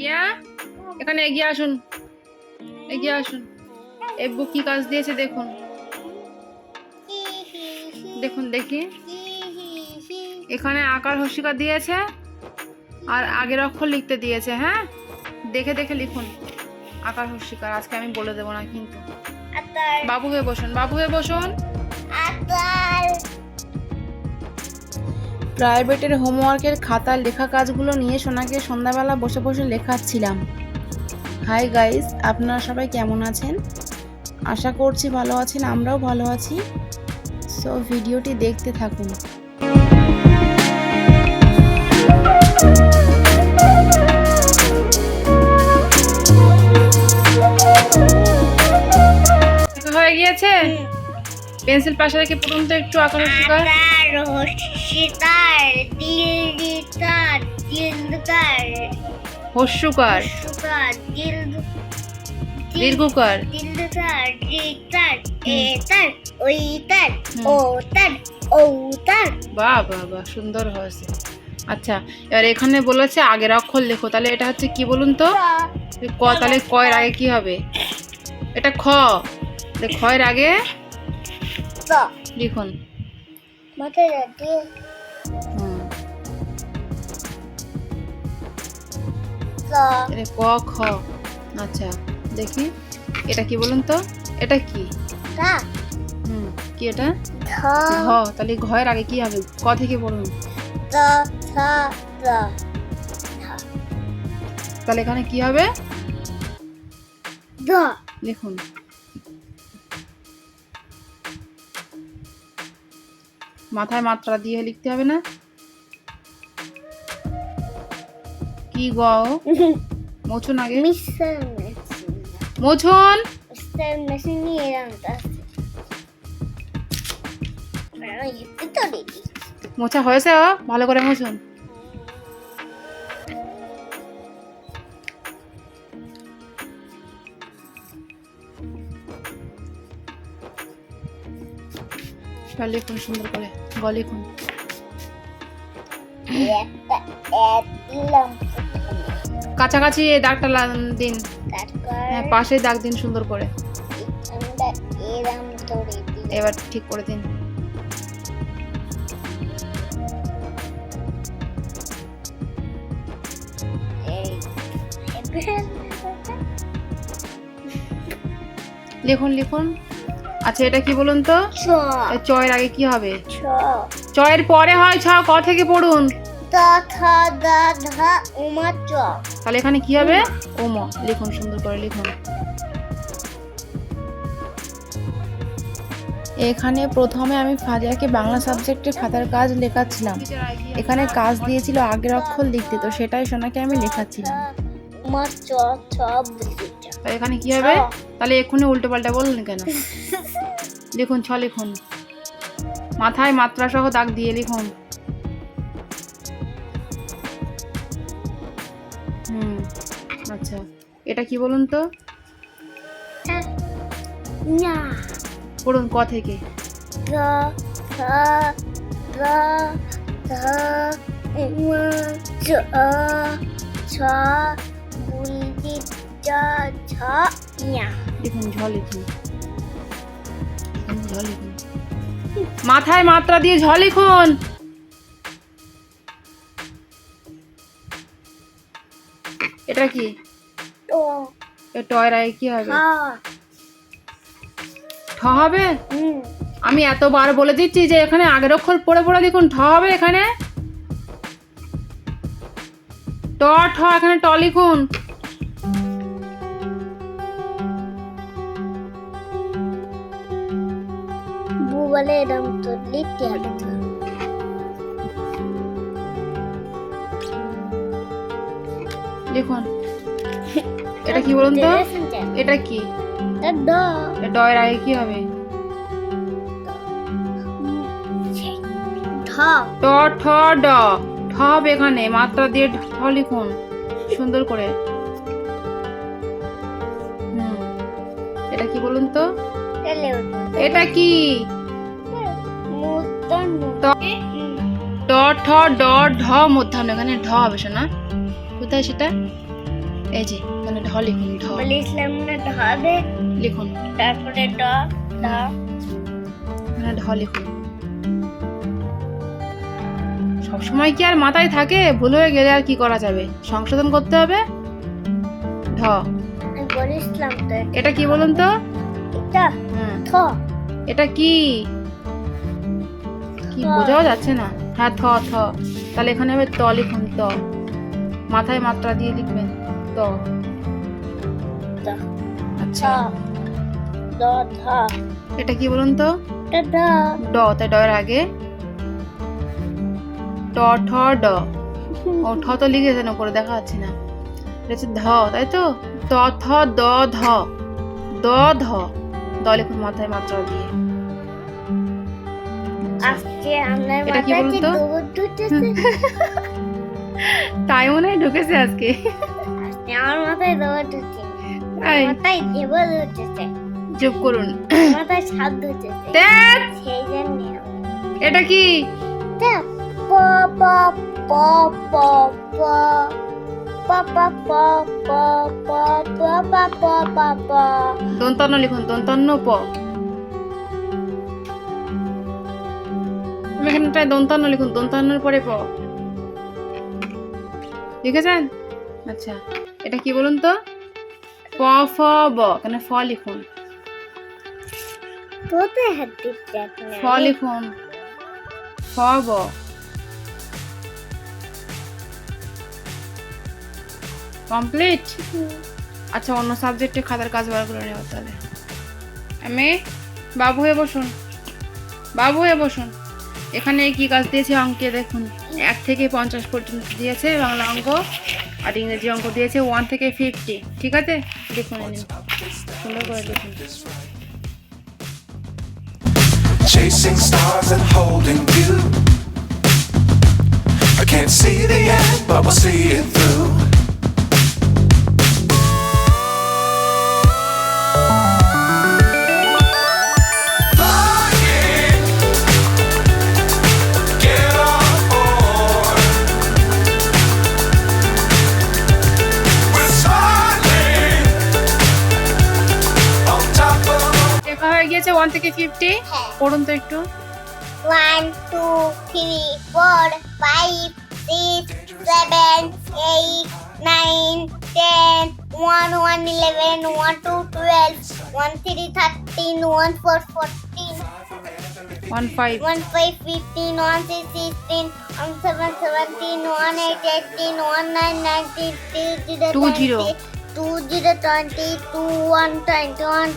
ইয়া এখানে এগিয়ে আসুন। এগিয়ে আসুন। এবু কি কাজ দিয়েছে দেখুন। দেখুন দেখি। এখানে আকার হস্যিকা দিয়েছে আর আগের অক্ষর লিখতে দিয়েছে হ্যাঁ? দেখে দেখে লিখুন আকার হস্যিকার আজকে আমি বলে দেবো না কিন্তু। বাবু হয়ে বসুন বাবু হয়ে বসুন। আতার প্রাইভেটের হোমওয়ার্কের খাতার লেখা কাজগুলো নিয়ে সোনাকে সন্ধ্যাবেলা বসে বসে লেখাচ্ছিলাম। হাই গাইস আপনারা সবাই কেমন আছেন? আশা করছি ভালো আছেন আমরাও ভালো আছি। সো ভিডিওটি দেখতে থাকুন। হয়ে গিয়েছে? পেন্সিল পাশে রেখে পড়ুন তো একটু দিতার হস্যকার। দীর্ঘকার। বাহ বাহ বাহ সুন্দর হয়েছে। আচ্ছা এবার এখানে বলেছে আগের অক্ষর লেখো। তাহলে এটা হচ্ছে কি বলুন তো? ক তাহলে কয়ের আগে কি হবে? এটা খ। খয়ের আগে তো লিখুন। মাথায় রাখি। ক খ। আচ্ছা দেখি। এটা কি বলুন তো? এটা কি? হুম কি এটা? ঘ। তাহলে ঘয়ের আগে কি হবে? ক থেকে তো তাহলে এখানে কি হবে? ধ লিখুন। মাথায় মাত্রা দিয়ে লিখতে হবে না? কি গ? মোছন আগে। মোছন মোছা হয়েছে ও? ভালো করে মোছুন এবার লিখুন সুন্দর করে? গ লিখুন একটা অ্যাড দিলাম। কাছাকাছি দাগটা দিন। হ্যাঁ পাশে দাগ দিন সুন্দর করে। এবার ঠিক করে দিন। লিখুন লিখুন। আচ্ছা এটা কি বলুন তো? চয়ের আগে কি হবে? চয়ের পরে হয় ছ ক থেকে পড়ুন। তা থা দা ধা উমা চ। তাহলে এখানে কি হবে? ওম লিখুন সুন্দর করে লিখুন। এখানে প্রথমে আমি ফাজিয়াকে বাংলা সাবজেক্টে খাতার কাজ লেখাচ্ছিলাম। এখানে কাজ দিয়েছিল আগের অক্ষর লিখতে তো সেটাই সোনাকে আমি লেখাচ্ছিলাম। তাহলে এখানে কি হবে? তাহলে এক্ষুনি উল্টো পাল্টা বললেন কেন? লিখুন ছ লিখুন। মাথায় মাত্রা সহ দাগ দিয়ে লিখুন। হুম আচ্ছা। এটা কি বলুন তো? পড়ুন ক থেকে। ছ মাথায় মাত্রা দিয়ে ঝ লিখুন এটা কি ও এ কি হবে ঠ হবে আমি এতবার বলে দিচ্ছি যে এখানে আগের অক্ষর পড়ে পড়ে দেখুন ঠ হবে এখানে ট ঠ এখানে ট লিখুন বু বলে এরম তো লিখতে হবে। এটা কি বলুন তো? এটা কি? ড ডয়ের আগে কি হবে? ঠ ড। ঠ হবে এখানে। মাত্রা দিয়ে ঢ লিখুন। সুন্দর করে। হুম। এটা কি বলুন তো? এটা কি? ঠ ড ঢ। মধ্যাহ্ন এখানে ঢ হবে শোনা কোথায় সেটা এই যে এখানে ঢ লিখুন ঢ বলেছিলাম না ঢাবে লিখুন তারপরে ড এখানে ঢ লিখুন সবসময় কি আর মাথায় থাকে ভুল হয়ে গেলে আর কি করা যাবে সংশোধন করতে হবে ঢ এটা কি বলুন তো? এটা এটা কি? কি বোঝাও যাচ্ছে না। হ্যাঁ থ থ। তাহলে এখানে হবে ত লিখুন ত। মাথায় মাত্রা দিয়ে লিখবেন ত। আচ্ছা। এটা কি বলুন তো? ড। ড এর আগে। ট ঠ ড। ও ঠ তো লিখেছেন উপরে দেখা যাচ্ছে না। এটা হচ্ছে ধ তাই তো? ত থ দ ধ। দ ধ। দ লিখুন মাথায় মাত্রা দিয়ে। তাই মনে হয় ঢুকেছে আজকে আমার মাথায় দৌড় ঢুকছে মাথায় চুপ করুন এটা কি দন্তন্ন লিখুন দন্তন্ন প এখানটায় দন্তন্য লিখুন দন্তন্যর পরে প। লিখেছেন? আচ্ছা এটা কি বলুন তো? প, ফ, ব এখানে ফ লিখুন। ফ লিখুন। ফ, ব। কমপ্লিট? আচ্ছা অন্য সাবজেক্টে খাতার কাজ বার করে নেওয়া তাহলে। আমি বাবু হয়ে বসুন। বাবু হয়ে বসুন। এখানে কি কাজ দিয়েছে অঙ্কে দেখুন এক থেকে পঞ্চাশ পর্যন্ত দিয়েছে বাংলা অঙ্ক আর ইংরেজি অঙ্ক দিয়েছে ওয়ান থেকে ফিফটি ঠিক আছে দেখুন সুন্দর করে দেখুন Chasing stars and holding you. I can't see the end, but we'll see it through. One থেকে ফিফটি পড়ুন তো একটু। One two three four five six seven eight nine ten one one eleven one two twelve one three thirteen one four fourteen one five one five fifteen one six sixteen one seven seventeen one eight eighteen one nine nineteen two zero. Two zero twenty two one twenty one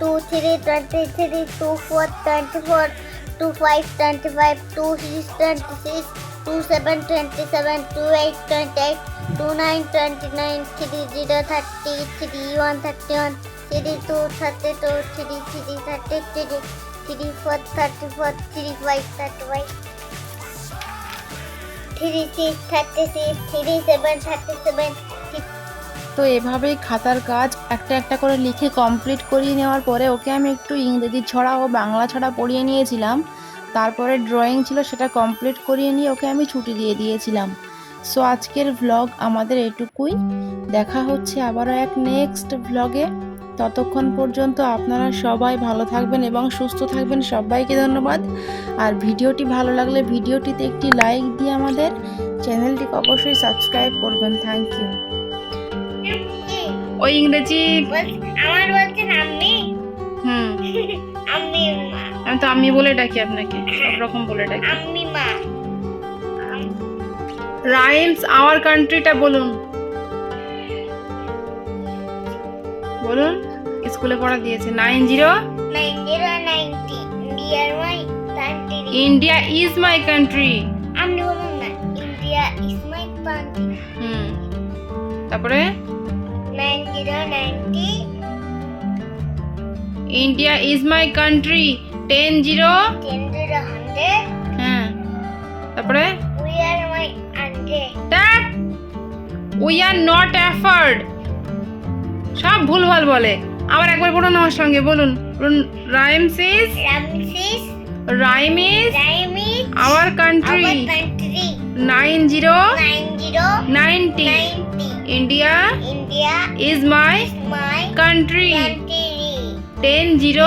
2, 3, 23, 2, 4, 24, 2, 5, 25, 2, 6, 26, 2, 7, 27, 2, 8, 28, 2, 9, 29, 3, 0, 30, 3, 1, 31, 3, 2, 32, 3, 3, 33, 3, 4, 34, 3, 5, 35. 36, 36, 37, 37, তো এভাবেই খাতার কাজ একটা একটা করে লিখে complete করিয়ে নেওয়ার পরে ওকে আমি একটু ইংরেজি ছড়া ও বাংলা ছড়া পড়িয়ে নিয়েছিলাম। তারপরে ড্রয়িং ছিল সেটা কমপ্লিট করিয়ে নিয়ে ওকে আমি ছুটি দিয়ে দিয়েছিলাম। সো আজকের ভ্লগ আমাদের এটুকুই। দেখা হচ্ছে আবারও এক নেক্সট ভ্লগে ততক্ষণ পর্যন্ত আপনারা সবাই ভালো থাকবেন এবং সুস্থ থাকবেন। সবাইকে ধন্যবাদ। আর ভিডিওটি ভালো লাগলে ভিডিওটিতে একটি লাইক দিয়ে আমাদের চ্যানেলটিকে অবশ্যই সাবস্ক্রাইব করবেন। থ্যাংক ইউ ওই ইংরেজি আমার বলছেন আমি হুম। আমি মা। আমি তো আমি বলে ডাকি আপনাকে সব রকম বলে ডাকি। আমি মা। রাইমস আওয়ার কান্ট্রিটা বলুন। বলুন স্কুলে পড়া দিয়েছে। Nine zero? Nine zero ninety. ইন্ডিয়ার my country India is my country আপনি বলুন না India is my country hmm. তারপরে? 090 India is my country. 10 0 10 0 100 তারপরে we are my auntie we are not সব ভুলভাল বলে। আবার একবার পড়ুন আমার সঙ্গে বলুন। Rhymes is rhyme is rhyme is our country nine zero nine 90 90 90 India, India is my, my country. country. 10 0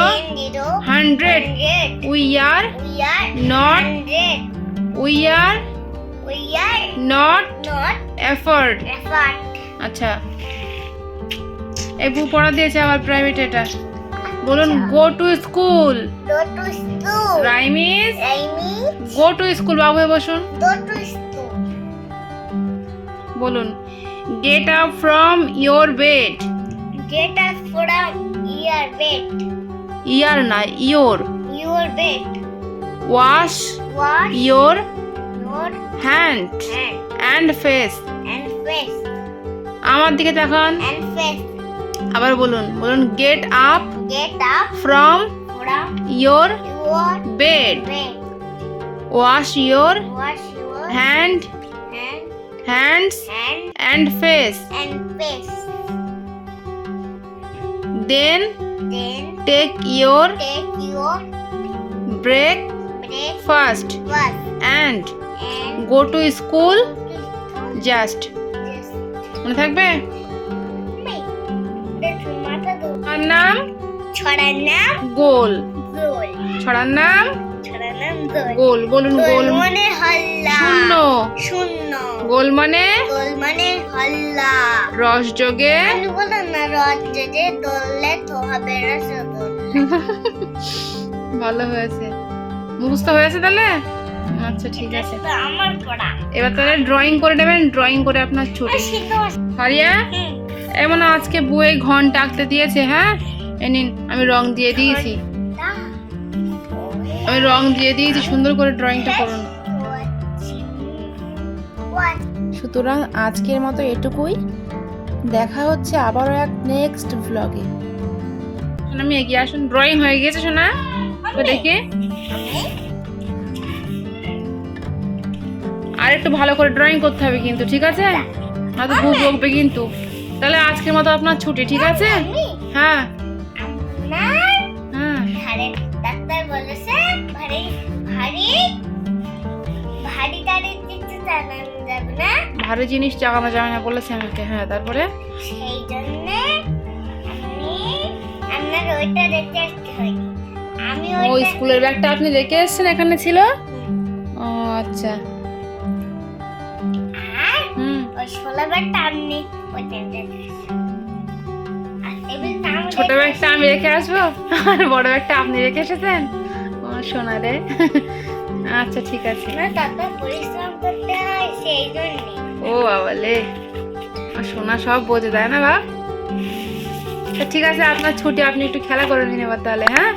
100. 100. We are, we are not 100. we are we are not not effort. effort. আচ্ছা এবু পড়া দিয়েছে আমার private এটা বলুন go to school go to school rhyme is rhyme is go to school বাবু বসুন go to school বলুন get up from your bed Get up from your bed. Year না your Your bed. Wash Wash your your hand hand and face and face আমার দিকে তাকান and face. আবার বলুন বলুন get up Get up from from your your bed bed. Wash your Wash your hand hand hands and and face and face. Then Then take your take your break first first and and to school to just just. মনে থাকবে? আর নাম? ছড়ার নাম? গোল। গোল। ছড়ার নাম? ছড়ার নাম গোল। গোল বলুন গোল মানে হল্লা শূন্য। শূন্য। গোল মানে? গোল মানে হল্লা। রস যোগে বললাম না রথ যে দোললে তো হবে রসগোল ভালো হয়েছে। মুখস্থ হয়েছে তাহলে? আচ্ছা ঠিক আছে। তো আমার পড়া। এবার তাহলে ড্রয়িং করে নেবেন ড্রয়িং করে আপনার ছুটি হারিয়া? এমন আজকে বইয়ে ঘণ্টা আঁকতে দিয়েছে হ্যাঁ? এ নিন আমি রং দিয়ে দিয়েছি। আমি রং দিয়ে দিয়েছি সুন্দর করে ড্রয়িংটা করুন। সুতরাং আজকের মতো এটুকুই। দেখা হচ্ছে আবারও এক নেক্সট ব্লগে আমি এগিয়ে আসুন। ড্রয়িং হয়ে গেছে শোনা? তো দেখি। আর একটু ভালো করে ড্রয়িং করতে হবে কিন্তু ঠিক আছে? নয়তো ভুল বকবে কিন্তু। তাহলে আজকের মতো আপনার ছুটি ঠিক আছে? হ্যাঁ। হ্যাঁ। ভারী ডাক্তার বলেছে ভারী ভারী চালানো যাবে না? ভারী জিনিস চাকানো যাবে না বলেছে আমাকে হ্যাঁ তারপরে? সেই জন্য আমি আপনার ওইটা রেখে আসতে হয়নি আমি ও স্কুলের ব্যাগটা আপনি রেখে এসেছেন এখানে ছিল? ও আচ্ছা। আর ওই ষোলো ব্যাগটা আপনি ওইটা ছোট ব্যাগটা আমি রেখে আসব? আর বড় ব্যাগটা আপনি রেখে এসেছেন? ও সোনা রে আচ্ছা ঠিক আছে। না করতে হয় সেই জন্যে ও বাবালে সোনা সব বোঝে, তাই না বাপ? ঠিক আছে, আপনার ছুটি, আপনি একটু খেলা করে নিন এবার তাহলে হ্যাঁ?